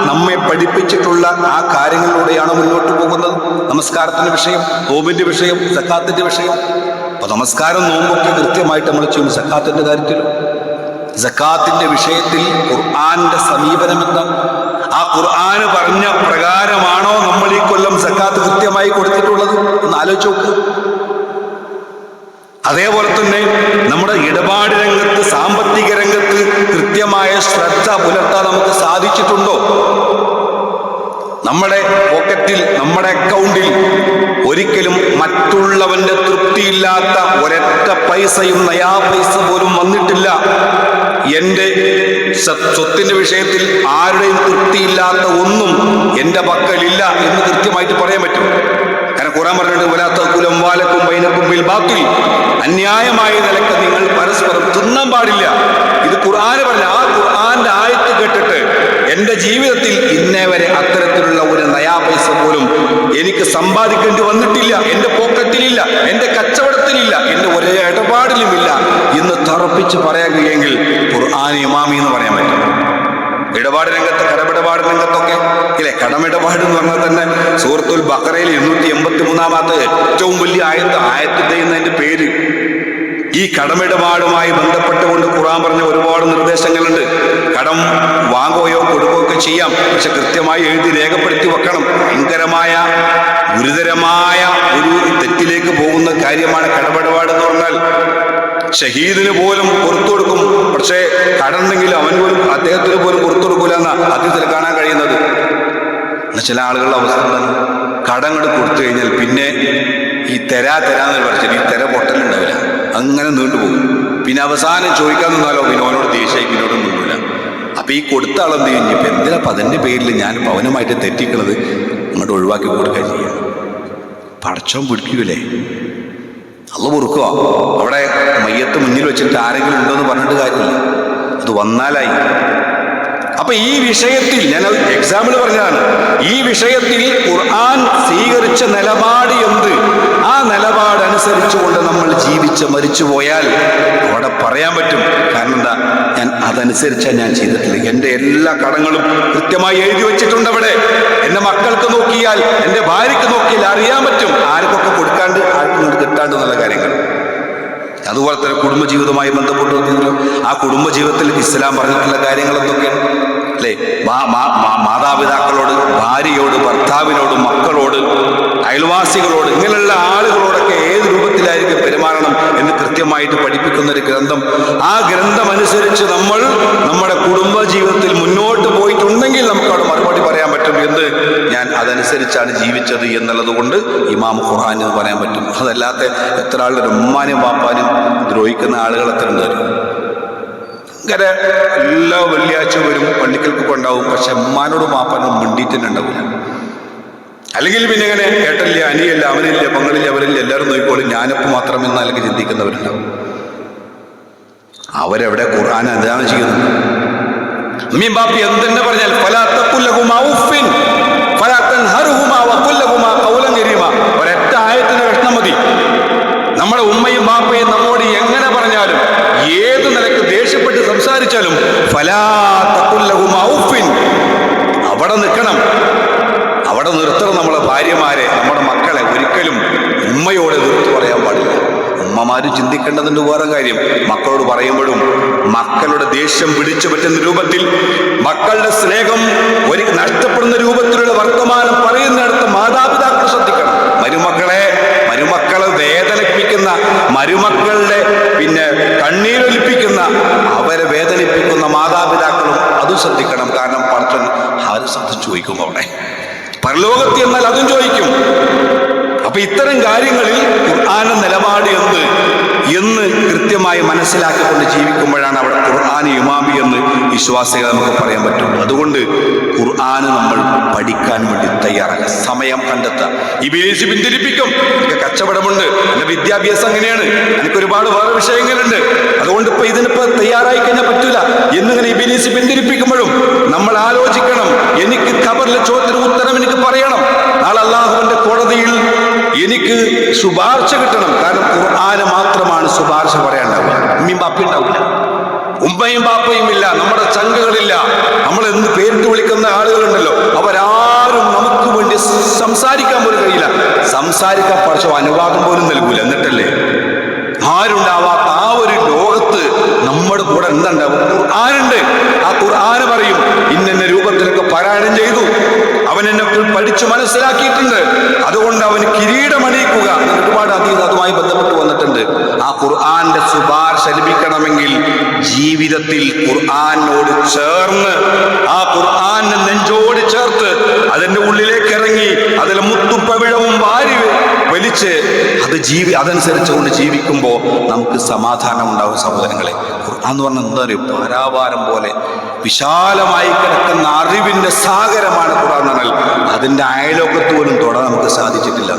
A: നമ്മെ പഠിപ്പിച്ചിട്ടുള്ള ആ കാര്യങ്ങളിലൂടെയാണ് മുന്നോട്ട് പോകുന്നത്. നമസ്കാരത്തിന്റെ വിഷയം നോമ്പിന്റെ വിഷയം സക്കാത്തിന്റെ വിഷയം. അപ്പൊ നമസ്കാരം നോമ്പൊക്കെ കൃത്യമായിട്ട് നമ്മൾ ചെയ്യും സക്കാത്തിന്റെ കാര്യത്തിൽ സക്കാത്തിന്റെ വിഷയത്തിൽ ഖുർആന്റെ സമീപനം എന്താ? ആ ഖുർആാന് പറഞ്ഞ പ്രകാരമാണോ നമ്മൾ ഈ കൊല്ലം സക്കാത്ത് കൃത്യമായി കൊടുത്തിട്ടുള്ളത്? എന്ന് ആലോചിച്ച് നോക്ക്. അതേപോലെ തന്നെ നമ്മുടെ ഇടപാട് രംഗത്ത് സാമ്പത്തിക രംഗത്ത് കൃത്യമായ ശ്രദ്ധ പുലർത്താൻ നമുക്ക് സാധിച്ചിട്ടുണ്ടോ? നമ്മുടെ പോക്കറ്റിൽ നമ്മുടെ അക്കൗണ്ടിൽ ഒരിക്കലും മറ്റുള്ളവന്റെ തൃപ്തിയില്ലാത്ത ഒരൊറ്റ പൈസയും നയാ പൈസ പോലും വന്നിട്ടില്ല. എന്റെ സ്വത്തിന്റെ വിഷയത്തിൽ ആരുടെയും തൃപ്തിയില്ലാത്ത ഒന്നും എന്റെ പക്കലില്ല എന്ന് കൃത്യമായിട്ട് പറയാൻ പറ്റും. കാരണം ഖുറാൻ പറഞ്ഞിട്ട് വരാത്ത കുലം വാലക്കും ബൈനക്കും ബിൽ ബാത്തിൽ. അന്യായമായ നിലയ്ക്ക് നിങ്ങൾ പരസ്പരം തിന്നാൻ പാടില്ല. ഇത് ഖുർആാന് പറഞ്ഞ ആ ഖുർആാന്റെ ആയത്ത് കേട്ടിട്ട് എന്റെ ജീവിതത്തിൽ ഇന്നേ വരെ അത്തരത്തിലുള്ള ഒരു നയാ പൈസ പോലും എനിക്ക് സമ്പാദിക്കേണ്ടി വന്നിട്ടില്ല. എന്റെ പോക്കറ്റിലില്ല എന്റെ കച്ചവടത്തിലില്ല എന്റെ ഒരേ ഇടപാടിലുമില്ല എന്ന് തറപ്പിച്ച് പറയാൻ കഴിയുമെങ്കിൽ ഖുർആൻ ഇമാമി എന്ന് പറയാൻ പറ്റും. ഇടപാട് രംഗത്ത് കടമിടപാട് രംഗത്തൊക്കെ ഇല്ലേ? കടമിടപാട് എന്ന് പറഞ്ഞാൽ തന്നെ സൂറത്തുൽ ബക്കറയിൽ ഇരുന്നൂറ്റി എൺപത്തി മൂന്നാമത്തെ ഏറ്റവും വലിയ ആയത്ത് ആയത്ത് എന്നതിന്റെ പേര്. ഈ കടമിടപാടുമായി ബന്ധപ്പെട്ടുകൊണ്ട് ഖുറാൻ പറഞ്ഞ ഒരുപാട് നിർദ്ദേശങ്ങളുണ്ട്. കടം വാങ്ങുകയോ കൊടുക്കുകയോ ഒക്കെ ചെയ്യാം. പക്ഷെ കൃത്യമായി എഴുതി രേഖപ്പെടുത്തി വെക്കണം. ഭയങ്കരമായ ഗുരുതരമായ ഒരു തെറ്റിലേക്ക് പോകുന്ന കാര്യമാണ് കടപടപാട് എന്ന് പറഞ്ഞാൽ ഷഹീദിന് പോലും പുറത്തു കൊടുക്കും. പക്ഷേ കടന്നെങ്കിൽ അവന് പോലും അദ്ദേഹത്തിന് പോലും പുറത്തു കൊടുക്കില്ല എന്ന അദ്ദേഹത്തിൽ കാണാൻ കഴിയുന്നത്. ചില ആളുകളുടെ അവസ്ഥ കടങ്ങൾ കൊടുത്തു കഴിഞ്ഞാൽ പിന്നെ ഈ തെരാ തെരാന്ന് പറഞ്ഞാൽ ഈ തെര പൊട്ടലുണ്ടാവില്ല. അങ്ങനെ നീണ്ടുപോകും. പിന്നെ അവസാനം ചോദിക്കാൻ നിന്നാലോ? പിന്നെ അവനോട് ദേഷ്യായി പിന്നോട് അപ്പൊ ഈ കൊടുത്ത ആളെന്ത് ചെയ്യും? ഇപ്പൊ എന്തിനാ അപ്പൊ പേരിൽ ഞാൻ പവനുമായിട്ട് തെറ്റിക്കണത് അങ്ങോട്ട് ഒഴിവാക്കി കൊടുക്കുക ചെയ്യുക പടച്ചോൻ പിടിക്കൂലേ? അള്ള പൊറുക്കുക അവിടെ മയ്യത്ത് മുന്നിൽ വെച്ചിട്ട് ആരെങ്കിലും ഉണ്ടോ എന്ന് പറഞ്ഞിട്ട് കാര്യമില്ല. അത് വന്നാലായി. അപ്പൊ ഈ വിഷയത്തിൽ ഞാൻ എക്സാമ്പിൾ പറഞ്ഞതാണ്. ഈ വിഷയത്തിൽ ഖുർആൻ സ്വീകരിച്ച നിലപാട് എന്ത്? ആ നിലപാട് അനുസരിച്ചുകൊണ്ട് നമ്മൾ ജീവിച്ച് മരിച്ചു പോയാൽ അവിടെ പറയാൻ പറ്റും. കാരണം എന്താ? ഞാൻ അതനുസരിച്ചാണ് ഞാൻ ചെയ്തിട്ടുള്ളത്. എന്റെ എല്ലാ കടങ്ങളും കൃത്യമായി എഴുതി വെച്ചിട്ടുണ്ട് അവിടെ. എന്റെ മക്കൾക്ക് നോക്കിയാൽ എന്റെ ഭാര്യയ്ക്ക് നോക്കിയാൽ അറിയാൻ പറ്റും. ആർക്കൊക്കെ കൊടുക്കാണ്ട് ആർക്കും കിട്ടാണ്ട് എന്നുള്ള കാര്യങ്ങൾ. അതുപോലെ തന്നെ കുടുംബജീവിതവുമായി ബന്ധപ്പെട്ട് വന്നിരുന്നു ആ കുടുംബജീവിതത്തിൽ ഇസ്ലാം പറഞ്ഞിട്ടുള്ള കാര്യങ്ങൾ എന്തൊക്കെയാണ്? അല്ലേ? മാതാപിതാക്കളോട് ഭാര്യയോട് ഭർത്താവിനോട് മക്കളോട് അയൽവാസികളോട് ഇങ്ങനെയുള്ള ആളുകളോടൊക്കെ ഏത് കൃത്യമായിട്ട് പഠിപ്പിക്കുന്ന ഒരു ഗ്രന്ഥം. ആ ഗ്രന്ഥം അനുസരിച്ച് നമ്മൾ നമ്മുടെ കുടുംബ ജീവിതത്തിൽ മുന്നോട്ട് പോയിട്ടുണ്ടെങ്കിൽ നമുക്ക് അവിടെ മറുപടി പറയാൻ പറ്റും. എന്ത്? ഞാൻ അതനുസരിച്ചാണ് ജീവിച്ചത് എന്നുള്ളത് കൊണ്ട് ഇമാം ഖുർആൻ എന്ന് പറയാൻ പറ്റും. അതല്ലാത്ത എത്ര ആളുടെ ഉമ്മാനും വാപ്പാനും ദ്രോഹിക്കുന്ന ആളുകൾ എത്ര ഉണ്ട്? എല്ലാ വെള്ളിയാഴ്ച വരും പള്ളിക്കൽക്കൊക്കെ ഉണ്ടാവും. പക്ഷെ ഉമ്മാനോടും വാപ്പാനോടും മിണ്ടിയിട്ട് ഉണ്ടാവില്ല. അല്ലെങ്കിൽ പിന്നെ ഇങ്ങനെ ഏട്ടല്ല അനിയല്ല അവനില്ല പങ്ങളില്ല അവരില്ല എല്ലാവരും നോക്കിക്കോളും. ഞാനിപ്പോൾ മാത്രം എന്നാലൊക്കെ ചിന്തിക്കുന്നവരുണ്ടാവും. അവരെവിടെ ഖുർആൻ അതാണ് ചെയ്യുന്നത്? ഉമ്മയും ബാപ്പി പറഞ്ഞാൽ തൻഹറുഹുമാ ഖൗലൻ കരീമാ. ഒരൊറ്റ മതി. നമ്മുടെ ഉമ്മയും ബാപ്പയും നമ്മോട് എങ്ങനെ പറഞ്ഞാലും ഏത് നിലയ്ക്ക് ദേഷ്യപ്പെട്ട് സംസാരിച്ചാലും ഫലാ തഖുല്ലഹുമാ ഉഫ്ഫിൻ. അവിടെ നിൽക്കണം അവിടെ നിർത്തണം നമ്മളെ ഭാര്യമാരെ നമ്മുടെ മക്കളെ ഒരിക്കലും ഉമ്മയോട് എതിർത്ത് പറയാൻ പാടില്ല ഉമ്മമാര് ചിന്തിക്കേണ്ടതിന്റെ വേറെ കാര്യം. മക്കളോട് പറയുമ്പോഴും മക്കളുടെ ദേഷ്യം പിടിച്ചു പറ്റുന്ന രൂപത്തിൽ മക്കളുടെ സ്നേഹം ഒരു നഷ്ടപ്പെടുന്ന രൂപത്തിലുള്ള വർത്തമാനം പറയുന്നിടത്ത് മാതാപിതാക്കൾ ശ്രദ്ധിക്കണം. മരുമക്കളെ മരുമക്കളെ വേദനിപ്പിക്കുന്ന മരുമക്കളുടെ പിന്നെ കണ്ണീരൊലിപ്പിക്കുന്ന അവരെ വേദനിപ്പിക്കുന്ന മാതാപിതാക്കളും അതും ശ്രദ്ധിക്കണം. കാരണം പടച്ചൻ ആരും ശ്രദ്ധിച്ചു ചോദിക്കും അവിടെ. പരലോകത്ത് എന്നാൽ അതും ചോദിക്കും. അപ്പൊ ഇത്തരം കാര്യങ്ങളിൽ ഖുർആാന നിലപാട് എന്ത്? എന്ന് കൃത്യമായി മനസ്സിലാക്കിക്കൊണ്ട് ജീവിക്കുമ്പോഴാണ് അവിടെ ഖുർആൻ ഇമാമി എന്ന് വിശ്വാസികൾ നമുക്ക് പറയാൻ പറ്റുള്ളൂ. അതുകൊണ്ട് ഖുർആൻ നമ്മൾ പഠിക്കാൻ വേണ്ടി തയ്യാറാക്കുക സമയം കണ്ടെത്താം ഈ ബിലീസ് പിന്തിരിപ്പിക്കും. എനിക്ക് കച്ചവടമുണ്ട്. എന്റെ വിദ്യാഭ്യാസം അങ്ങനെയാണ് എനിക്ക് ഒരുപാട് വേറെ വിഷയങ്ങളുണ്ട്. അതുകൊണ്ട് ഇപ്പൊ ഇതിനിപ്പോ തയ്യാറായി കഴിഞ്ഞാൽ പറ്റൂല. എന്നിങ്ങനെ ഈ ബിലീസ് പിന്തിരിപ്പിക്കുമ്പോഴും നമ്മൾ ആലോചിക്കണം. എനിക്ക് ഖബറിലെ ചോദ്യത്തിന് ഉത്തരം എനിക്ക് പറയണം. നാളെ അള്ളാഹുവിന്റെ കോടതിയിൽ എനിക്ക് ശുപാർശ കിട്ടണം. കാരണം ഖുർആാന് മാത്രമാണ് ശുപാർശ പറയാനുണ്ടാവുക. ഉമ്മയും ബാപ്പയും ഉണ്ടാവില്ല. ഉമ്മയും ബാപ്പയും ഇല്ല. നമ്മുടെ ചങ്കുകളില്ല. നമ്മൾ എന്ത് പേരിട്ട് വിളിക്കുന്ന ആളുകളുണ്ടല്ലോ. അവരാരും നമുക്ക് വേണ്ടി സംസാരിക്കാൻ പോലും കഴിയില്ല. സംസാരിക്കാൻ പക്ഷെ അനുവാദം പോലും നൽകൂല. എന്നിട്ടല്ലേ? ആരുണ്ടാവാത്ത ആ ഒരു ലോകത്ത് നമ്മുടെ കൂടെ എന്തുണ്ടാവും ഖുർആാനുണ്ട് ആ ഖുർആന് പറയും ഇന്ന രൂപത്തിലൊക്കെ പാരായണം ചെയ്തു അവൻ എന്നെ പഠിച്ചു മനസ്സിലാക്കിയിട്ടുണ്ട് അതുകൊണ്ട് അവന് കിരീടമണിയിക്കുക എന്ന് ഒരുപാട് അധികം അതുമായി ബന്ധപ്പെട്ട് വന്നിട്ടുണ്ട് ആ ഖുർആന്റെ ശുപാർശ ലഭിക്കണമെങ്കിൽ ജീവിതത്തിൽ ഖുർആനോട് ചേർന്ന് ആ ഖുർആനെ നെഞ്ചോട് ചേർത്ത് അതിന്റെ ഉള്ളിലേക്ക് ഇറങ്ങി അതിലെ മുത്തുപ്പവിഴവും വാരി വലിച്ച് അത് ജീവി അതനുസരിച്ച് കൊണ്ട് ജീവിക്കുമ്പോൾ നമുക്ക് സമാധാനം ഉണ്ടാവും സഹോദരങ്ങളെ. ഖുർആൻ എന്ന് പറഞ്ഞാൽ എന്താ പറയുക പാരാവാരം പോലെ വിശാലമായി കിടക്കുന്ന അറിവിന്റെ സാഗരമാണ് ഖുർആൻ എന്നാൽ അതിന്റെ അയലോകത്ത് പോലും നമുക്ക് സാധിച്ചിട്ടില്ല.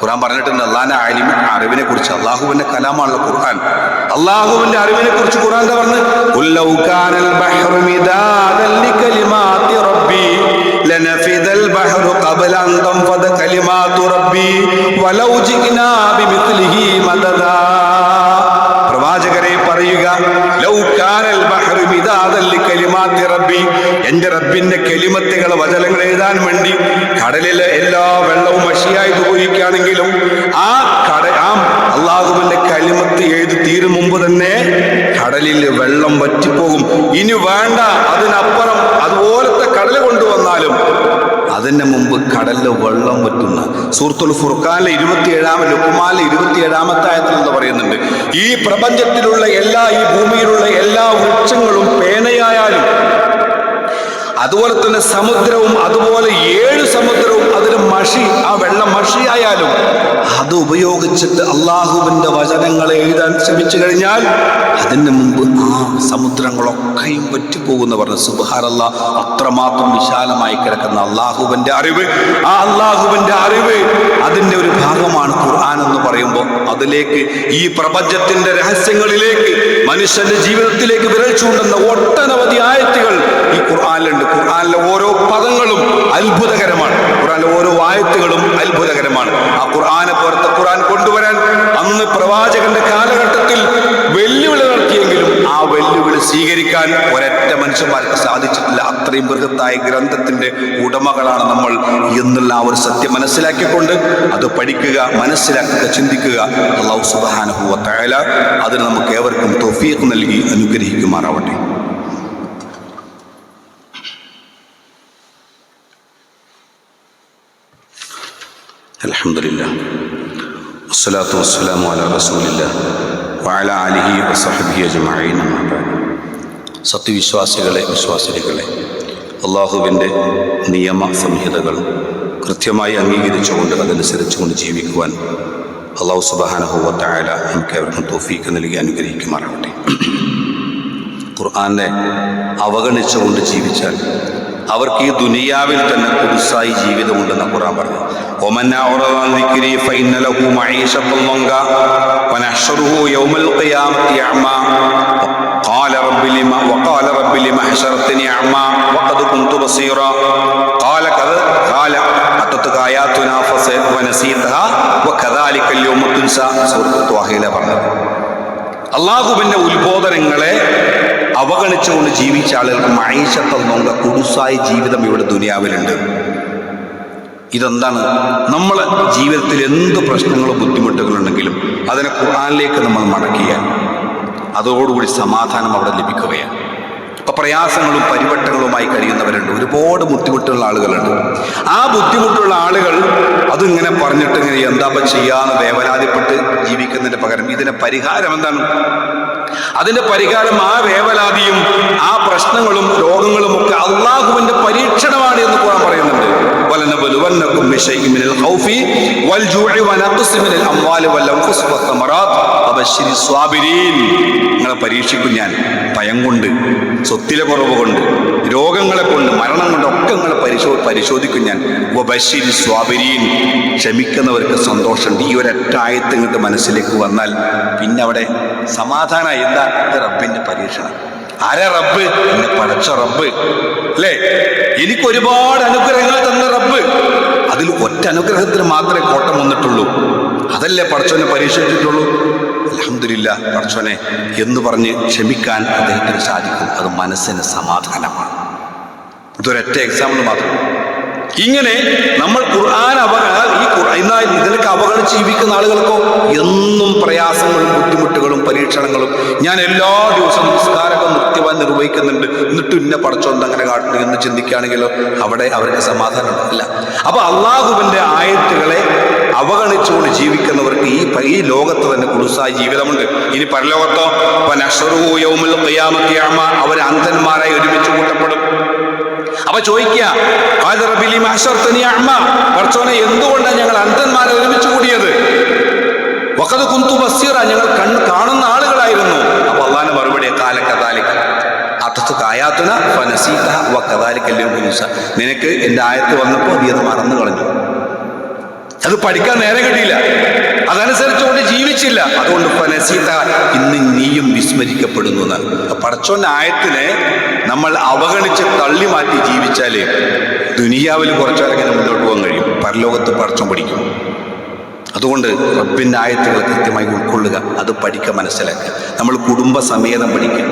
A: ഖുർആൻ പറഞ്ഞിട്ടുണ്ട് അള്ളാഹിന്റെ ആലിമ അറിവിനെ കുറിച്ച് അള്ളാഹുവിന്റെ കലാമാണല്ലോ ഖുർആൻ. അള്ളാഹുവിന്റെ അറിവിനെ കുറിച്ച് ഖുർആൻ എന്താ പറഞ്ഞത് "ഖുൽ ബഹ്റു മിദാദൻ ലികലിമാതി റബ്ബി ലനഫിദൽ ബഹ്റു ഖബല അൻ തൻഫദ കലിമാതു റബ്ബി വലൗ ജിനാ ബിമിത്ലിഹി മദദാ. പ്രവാചകരെ പറയുക എന്റെ റബ്ബിന്റെ കെലിമത്തുകൾ വചനങ്ങൾ എഴുതാൻ വേണ്ടി കടലിലെ എല്ലാ വെള്ളവും മഷിയായി ഉപയോഗിക്കുകയാണെങ്കിലും മുമ്പ് വെള്ളം വറ്റുന്ന. സൂറത്തുൽ ഫുർഖാനിലെ ഇരുപത്തിയേഴാമ ലുക്കുമാലിലെ ഇരുപത്തിയേഴാമത്തെ ആയത്തിൽ എന്ന് പറയുന്നുണ്ട്. ഈ പ്രപഞ്ചത്തിലുള്ള എല്ലാ ഈ ഭൂമിയിലുള്ള എല്ലാ വൃക്ഷങ്ങളും പേനയായാലും അതുപോലെ തന്നെ സമുദ്രവും അതുപോലെ ഏഴ് സമുദ്രവും അതിന് മഷി ആ വെള്ളം മഷിയായാലും അത് ഉപയോഗിച്ചിട്ട് അള്ളാഹുവിന്റെ വചനങ്ങൾ എഴുതാൻ ശ്രമിച്ചു കഴിഞ്ഞാൽ അതിന് മുമ്പ് ആ സമുദ്രങ്ങളൊക്കെയും പറ്റിപ്പോകുന്ന പറഞ്ഞു. സുബാറല്ല അത്രമാത്രം വിശാലമായി കിടക്കുന്ന അള്ളാഹുവിന്റെ അറിവ്. ആ അള്ളാഹുവിന്റെ അറിവ് അതിന്റെ ഒരു ഭാഗമാണ് ഖുർആൻ എന്ന് പറയുമ്പോൾ. അതിലേക്ക് ഈ പ്രപഞ്ചത്തിന്റെ രഹസ്യങ്ങളിലേക്ക് മനുഷ്യന്റെ ജീവിതത്തിലേക്ക് വിരൽ ചൂണ്ടുന്ന ഒട്ടനവധി ആയത്തുകൾ ഈ ഖുർആാനിലുണ്ട്. ഖുർആാനിലെ ഓരോ പദങ്ങളും അത്ഭുതകരമാണ്. ഖുർആാനിലെ ഓരോ ആയത്തുകളും അത്ഭുതകരമാണ്. ആ ഖുർആാനെ പോലത്തെ ഖുർആൻ കൊണ്ടുവരാൻ അന്ന് പ്രവാചകന്റെ കാലഘട്ടത്തിൽ വെല്ലുവിളി നടത്തിയെങ്കിലും ആ വെല്ലുവിളി സ്വീകരിക്കാൻ ഒരൊറ്റ മനുഷ്യന്മാർക്ക് സാധിച്ചിട്ടില്ല. അത്രയും ബൃഹത്തായ ഗ്രന്ഥത്തിന്റെ ഉടമകളാണ് നമ്മൾ എന്നുള്ള ആ ഒരു സത്യം മനസ്സിലാക്കിക്കൊണ്ട് അത് പഠിക്കുക മനസ്സിലാക്കുക ചിന്തിക്കുക. അള്ളാഹു സുബാനുഭവ തയാല അതിന് നമുക്ക് ഏവർക്കും തൊഫീഖ് നൽകി അനുഗ്രഹിക്കുമാറാവട്ടെ. അലഹമില്ല വസ്സലാത്തു വസ്സലാമു അല റസൂലില്ല വാല അലിഹി വസഹബി ബഅദ്. സത്യവിശ്വാസികളെ വിശ്വാസികളെ അള്ളാഹുവിന്റെ നിയമ സംഹിതകൾ കൃത്യമായി അംഗീകരിച്ചുകൊണ്ട് അതനുസരിച്ചുകൊണ്ട് ജീവിക്കുവാൻ അള്ളാഹു സുബാനഹുവത്തായ നമുക്ക് അവർക്കും തോഫീക്ക് നൽകി അനുഗ്രഹിക്കുമാറാവട്ടെ ഖുർആാനെ അവഗണിച്ചുകൊണ്ട് ജീവിച്ചാൽ അവർക്ക് ഈ ദുനിയാവിൽ തന്നെ പുതുസായി ജീവിതമുണ്ടെന്ന് ഖുർആൻ പറഞ്ഞു ഒമന്ന ഉറദാൻ ദിക്രി ഫഇന്ന ലഹു മഈശത്തൻ ളങ്ക വനഹ്ശറുഹു യൗമൽ ഖിയാമത്തി അഅമാ قال رب لما وقال رب لما حشرتني أعمى وقد كنت بصيرا قال كذا قال أتتك آياتنا فس- ونسيتها وكذلك اليوم تنسى സൂറത്ത് ത്വാഹയിലെ പറഞ്ഞത് അള്ളാഹുവിന്റെ ഉത്ബോധനങ്ങളെ അവഗണിച്ചുകൊണ്ട് ജീവിച്ച ആളുകൾക്ക് മൈഷത്തൊന്നുക കുടുസായ ജീവിതം ഇവിടെ ദുനിയാവിലുണ്ട്. ഇതെന്താണ്? നമ്മളെ ജീവിതത്തിൽ എന്ത് പ്രശ്നങ്ങളോ ബുദ്ധിമുട്ടുകളുണ്ടെങ്കിലും അതിനെ ഖുർആനിലേക്ക് നമ്മൾ മടക്കുക അതോടുകൂടി സമാധാനം അവിടെ ലഭിക്കുകയാണ്. ഇപ്പൊ പ്രയാസങ്ങളും പരിവട്ടങ്ങളുമായി കഴിയുന്നവരുണ്ട്. ഒരുപാട് ബുദ്ധിമുട്ടുള്ള ആളുകളുണ്ട്. ആ ബുദ്ധിമുട്ടുള്ള ആളുകൾ അതിങ്ങനെ പറഞ്ഞിട്ട് ഇങ്ങനെ എന്താ ചെയ്യാന്ന് വേവലാതിപ്പെട്ട് ജീവിക്കുന്നതിന് പകരം ഇതിന്റെ പരിഹാരം എന്താണ്? അതിന്റെ പരിഹാരം ആ വേവലാതിയും ആ പ്രശ്നങ്ങളും രോഗങ്ങളും ഒക്കെ അള്ളാഹുവിന്റെ പരീക്ഷണമാണ് എന്ന് ഖുർആൻ പറയുന്നുണ്ട്. ولنبلونكم بشيء من الخوف والجوع ونقص من الاموال والانفس والثمرات وبشر الصابرين നിങ്ങളെ പരീക്ഷിക്കും ഞാൻ ഭയം കൊണ്ട് സ്വത്തിലെ കുറവ് കൊണ്ട് രോഗങ്ങളെ കൊണ്ട് മരണം കൊണ്ട് ഒക്കെ നിങ്ങളെ പരിശോ പരിശോധിക്കും ഞാൻ വബശ്ശിരി സ്വാബിരീൻ ക്ഷമിക്കുന്നവർക്ക് സന്തോഷമുണ്ട് ഈ ഒരൊറ്റ ആയത്ത് ഇങ്ങോട്ട് മനസ്സിലേക്ക് വന്നാൽ പിന്നെ അവിടെ സമാധാനമായി എന്താ ഇത് റബ്ബിന്റെ പരീക്ഷണം ആരാ റബ്ബ്. എന്നെ പടച്ച റബ്ബ്. അല്ലേ? എനിക്ക് ഒരുപാട് അനുഗ്രഹങ്ങൾ തന്ന റബ്ബ്. അതിൽ ഒറ്റ അനുഗ്രഹത്തിന് മാത്രമേ കോട്ടം വന്നിട്ടുള്ളൂ. അതല്ലേ പടച്ചോനെ പരീക്ഷിച്ചിട്ടുള്ളൂ? അലഹമില്ല പടച്ചോനെ എന്ന് പറഞ്ഞ് ക്ഷമിക്കാൻ അദ്ദേഹത്തിന് സാധിക്കും. അത് മനസ്സിന് സമാധാനമാണ്. ഇതൊരൊറ്റ എക്സാമ്പിൾ മാത്രം. ഇങ്ങനെ നമ്മൾ ഖുർആൻ അവ ഈ എന്നാൽ ഇതിനൊക്കെ അവഗണിച്ച് ജീവിക്കുന്ന ആളുകൾക്കോ എന്നും പ്രയാസങ്ങളും ബുദ്ധിമുട്ടുകളും പരീക്ഷണങ്ങളും ഞാൻ എല്ലാ ദിവസവും നിസ്കാരമൊക്കെ നിത്യമായി നിർവഹിക്കുന്നുണ്ട്. എന്നിട്ട് ഇന്ന പടച്ചോണ്ട് അങ്ങനെ കാട്ടുന്നു എന്ന് ചിന്തിക്കുകയാണെങ്കിലോ അവിടെ അവർക്ക് സമാധാനം ഉണ്ടാവില്ല അപ്പൊ അള്ളാഹുവിന്റെ ആയത്തുകളെ അവഗണിച്ചുകൊണ്ട് ജീവിക്കുന്നവർക്ക് ഈ ഈ ലോകത്ത് തന്നെ കുടുസായ ജീവിതമുണ്ട്. ഇനി പരലോകത്തോ അഅമ അവർ അന്ധന്മാരായി ഒരുമിച്ച് കൂട്ടപ്പെടും. അപ്പൊ ചോദിക്കുക എന്തുകൊണ്ടാണ് ഞങ്ങൾ അന്ധന്മാരെ ഒരുമിച്ച് കൂടിയത്? വക്കത് കുന്തു ബസീറ ഞങ്ങൾ കണ്ണ് കാണുന്ന ആളുകളായിരുന്നു. അപ്പൊ അള്ളാന്റെ മറുപടി കാലക്കതാലിക്ക നിനക്ക് എന്റെ ആയത്ത് വന്നപ്പോൾ നീ അത് മറന്നു കളഞ്ഞു അത് പഠിക്കാൻ നേരെ കിട്ടിയില്ല. അതനുസരിച്ചുകൊണ്ട് ജീവിച്ചില്ല. അതുകൊണ്ട് ഫനസീത ഇന്ന് നീയും വിസ്മരിക്കപ്പെടുന്നു പടച്ചോൻ ആയത്തിനെ നമ്മൾ അവഗണിച്ച് തള്ളി മാറ്റി ജീവിച്ചാലേ ദുനിയാവിൽ കുറച്ചാലിങ്ങനെ മുന്നോട്ട് പോകാൻ കഴിയും. പരലോകത്ത് പടച്ചോൻ പിടിക്കും അതുകൊണ്ട് റബ്ബിന്റെ ആയത്തുകൾ കൃത്യമായി ഉൾക്കൊള്ളുക. അത് പഠിക്കുക മനസ്സിലാക്കുക. നമ്മൾ കുടുംബസമേതം പഠിക്കുക.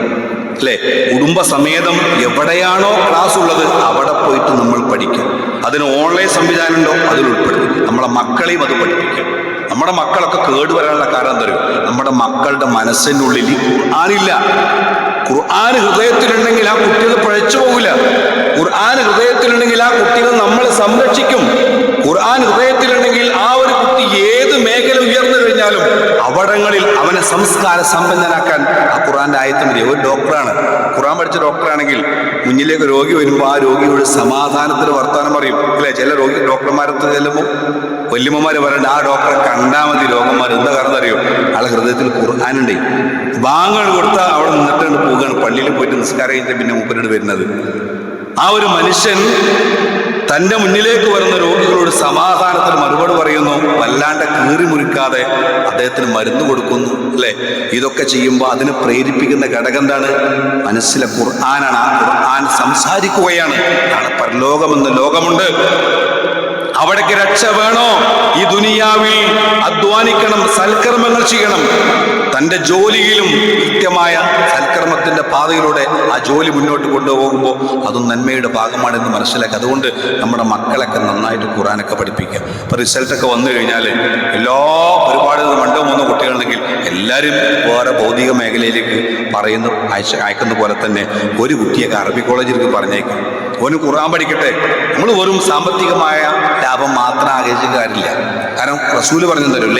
A: അല്ലേ? കുടുംബസമേതം എവിടെയാണോ ക്ലാസ് ഉള്ളത് അവിടെ പോയിട്ട് നമ്മൾ പഠിക്കുക. അതിന് ഓൺലൈൻ സംവിധാനം ഉണ്ടോ? അതിൽ ഉൾപ്പെടുത്തും നമ്മളെ മക്കളെയും അത് പഠിപ്പിക്കുക. നമ്മുടെ മക്കളൊക്കെ കേട് വരാനുള്ള കാരണം എന്താ പറയുക നമ്മുടെ മക്കളുടെ മനസ്സിനുള്ളിൽ ഖുർആാനില്ല. ഖുർആൻ ഹൃദയത്തിലുണ്ടെങ്കിൽ ആ കുട്ടികൾ പഴച്ചു പോകില്ല. ഖുർആൻ ഹൃദയത്തിലുണ്ടെങ്കിൽ ആ കുട്ടികൾ നമ്മളെ സംരക്ഷിക്കും. ഖുർആൻ ഹൃദയത്തിലുണ്ടെങ്കിൽ ആ ഒരു കുട്ടി ഏത് മേഖല ഉയർന്നു കഴിഞ്ഞാലും അവിടങ്ങളിൽ അവനെ സംസ്കാര സമ്പന്നനാക്കാൻ ആ ഖുർആന്റെ ആയത്ത് മതി ഒരു ഡോക്ടറാണ്. ഖുർആൻ പഠിച്ച ഡോക്ടറാണെങ്കിൽ മുന്നിലേക്ക് രോഗി വരുമ്പോൾ ആ രോഗിയോട് സമാധാനത്തിന് വർത്താനം പറയും. അല്ലേ ചില രോഗി ഡോക്ടർമാരത്ത് ചെല്ലുമ്പോൾ വല്യമ്മമാര് പറയണ്ട ആ ഡോക്ടറെ കണ്ടാൽ മതി രോഗന്മാർ എന്താ കാരണം അറിയോ? ആളെ ഹൃദയത്തിൽ ഖുർആാനുണ്ട്. വാങ്ങൾ കൊടുത്ത അവിടെ നിന്നിട്ടുണ്ട് പോവുകയാണ് പള്ളിയിൽ പോയിട്ട് നിസ്കാരം കഴിഞ്ഞിട്ട് പിന്നെ മൂപ്പരോട് വരുന്നത്. ആ ഒരു മനുഷ്യൻ തന്റെ മുന്നിലേക്ക് വരുന്ന രോഗികളോട് സമാധാനത്തിന് മറുപടി പറയുന്നു. വല്ലാണ്ട് കീറി മുറിക്കാതെ അദ്ദേഹത്തിന് മരുന്ന് കൊടുക്കുന്നു അല്ലെ? ഇതൊക്കെ ചെയ്യുമ്പോൾ അതിനെ പ്രേരിപ്പിക്കുന്ന ഘടകം എന്താണ്? മനസ്സിലെ ഖുർആനാണ്. ആ ഖുർആൻ സംസാരിക്കുകയാണ്. നാളെ പരലോകമെന്ന് ലോകമുണ്ട്. അവിടേക്ക് രക്ഷ വേണോ? ഈ ദുനിയാവിൽ അധ്വാനിക്കണം സൽക്കർമ്മങ്ങൾ ചെയ്യണം. തന്റെ ജോലിയിലും കൃത്യമായ സൽക്കർമ്മത്തിന്റെ പാതയിലൂടെ ആ ജോലി മുന്നോട്ട് കൊണ്ടുപോകുമ്പോൾ അതും നന്മയുടെ ഭാഗമാണെന്ന് മനസ്സിലാക്കുക അതുകൊണ്ട് നമ്മുടെ മക്കളൊക്കെ നന്നായിട്ട് ഖുറാനൊക്കെ പഠിപ്പിക്കുക. ഇപ്പൊ റിസൾട്ടൊക്കെ വന്നു കഴിഞ്ഞാൽ എല്ലാ ഒരുപാട് രണ്ടോ മൂന്നോ കുട്ടികളുണ്ടെങ്കിൽ എല്ലാവരും വേറെ ഭൗതിക മേഖലയിലേക്ക് പറയുന്നു അയച്ച അയക്കുന്ന പോലെ തന്നെ ഒരു കുട്ടിയൊക്കെ അറബി കോളേജിലേക്ക് പറഞ്ഞേക്കും. ഓന് ഖുർആൻ പഠിക്കട്ടെ. നമ്മൾ വെറും സാമ്പത്തികമായ ലാഭം മാത്രം ആഗ്രഹിച്ച കാര്യമില്ല. കാരണം റസൂൽ പറഞ്ഞു തരും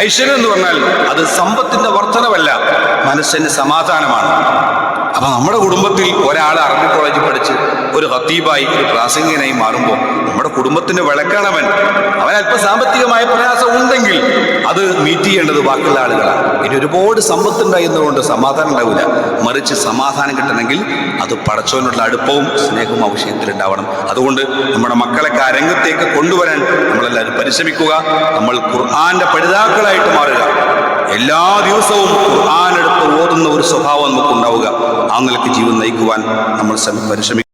A: ഐശ്വര്യം എന്ന് പറഞ്ഞാൽ അത് സമ്പത്തിന്റെ വർധനവല്ല മനസ്സിന് സമാധാനമാണ്. അപ്പൊ നമ്മുടെ കുടുംബത്തിൽ ഒരാൾ അറബി കോളേജിൽ പഠിച്ച് ഒരു ഹത്തീബായി ഒരു പ്രാസംഗികനായി മാറുമ്പോൾ നമ്മുടെ കുടുംബത്തിന്റെ വിളക്കണവൻ അവൻ. അല്പം സാമ്പത്തികമായ പ്രയാസം ഉണ്ടെങ്കിൽ അത് മീറ്റ് ചെയ്യേണ്ടത് ബാക്കിയുള്ള ആളുകളാണ്. ഇനി ഒരുപാട് സമ്പത്ത് ഉണ്ടായിരുന്നതുകൊണ്ട് സമാധാനം ഉണ്ടാവില്ല. മറിച്ച് സമാധാനം കിട്ടണമെങ്കിൽ അത് പടച്ചവനുള്ള അടുപ്പവും സ്നേഹവും ആ വിഷയത്തിൽ ഉണ്ടാവണം. അതുകൊണ്ട് നമ്മുടെ മക്കളെ ആ രംഗത്തേക്ക് കൊണ്ടുവരാൻ നമ്മളെല്ലാവരും പരിശ്രമിക്കുക. നമ്മൾ ഖുർആന്റെ പഠിതാക്കളായിട്ട് മാറുക. എല്ലാ ദിവസവും ഖുർആൻ എടുത്ത് ഓതുന്ന ഒരു സ്വഭാവം നമുക്കുണ്ടാവുക. ആ നിലയ്ക്ക് ജീവൻ നയിക്കുവാൻ നമ്മൾ ശ്രമി- പരിശ്രമിക്കുക